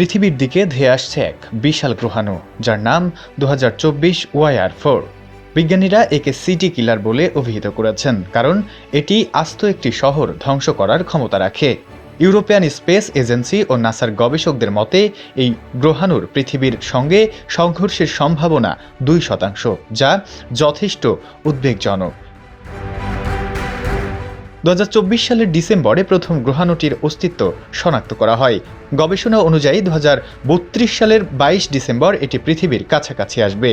পৃথিবীর দিকে ধেয়ে আসছে এক বিশাল গ্রহাণু, যার নাম দু হাজার চব্বিশ ওয়াইআর ফোর। বিজ্ঞানীরা একে সিটি কিলার বলে অভিহিত করেছেন, কারণ এটি আস্ত একটি শহর ধ্বংস করার ক্ষমতা রাখে। ইউরোপিয়ান স্পেস এজেন্সি ও নাসার গবেষকদের মতে, এই গ্রহাণুর পৃথিবীর সঙ্গে সংঘর্ষের সম্ভাবনা দুই শতাংশ, যা যথেষ্ট উদ্বেগজনক। দু হাজার চব্বিশ সালের ডিসেম্বরে প্রথম গ্রহাণুটির অস্তিত্ব শনাক্ত করা হয়। গবেষণা অনুযায়ী দুহাজার বত্রিশ সালের বাইশ ডিসেম্বর এটি পৃথিবীর কাছাকাছি আসবে।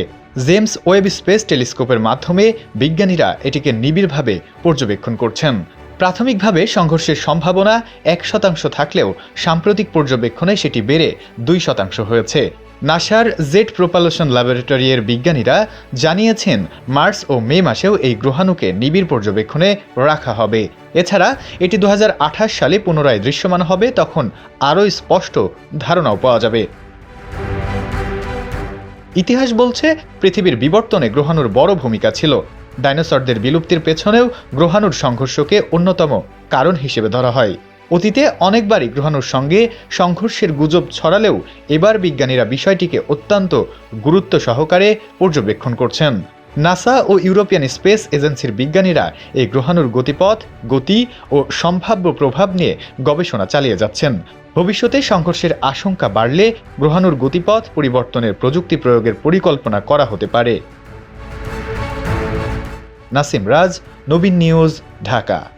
জেমস ওয়েব স্পেস টেলিস্কোপের মাধ্যমে বিজ্ঞানীরা এটিকে নিবিড়ভাবে পর্যবেক্ষণ করছেন। প্রাথমিকভাবে সংঘর্ষের সম্ভাবনা এক শতাংশ থাকলেও সাম্প্রতিক পর্যবেক্ষণে সেটি বেড়ে দুই শতাংশ হয়েছে। নাসার জেট প্রোপালেশন ল্যাবরেটরি এর বিজ্ঞানীরা জানিয়েছেন, মার্চ ও মে মাসেও এই গ্রহাণুকে নিবিড় পর্যবেক্ষণে রাখা হবে। এছাড়া, এটি দু হাজার আঠাশ সালে পুনরায় দৃশ্যমান হবে, তখন আরও স্পষ্ট ধারণাও পাওয়া যাবে। ইতিহাস বলছে, পৃথিবীর বিবর্তনে গ্রহাণুর বড় ভূমিকা ছিল। ডাইনোসরদের বিলুপ্তির পেছনেও গ্রহাণুর সংঘর্ষকে অন্যতম কারণ হিসেবে ধরা হয়। অতীতে অনেকবারই গ্রহাণুর সঙ্গে সংঘর্ষের গুজব ছড়ালেও এবার বিজ্ঞানীরা বিষয়টিকে অত্যন্ত গুরুত্ব সহকারে পর্যবেক্ষণ করছেন। নাসা ও ইউরোপিয়ান স্পেস এজেন্সির বিজ্ঞানীরা এই গ্রহাণুর গতিপথ, গতি ও সম্ভাব্য প্রভাব নিয়ে গবেষণা চালিয়ে যাচ্ছেন। ভবিষ্যতে সংঘর্ষের আশঙ্কা বাড়লে গ্রহাণুর গতিপথ পরিবর্তনের প্রযুক্তি প্রয়োগের পরিকল্পনা করা হতে পারে। নাসিম রাজ, নবীন নিউজ, ঢাকা।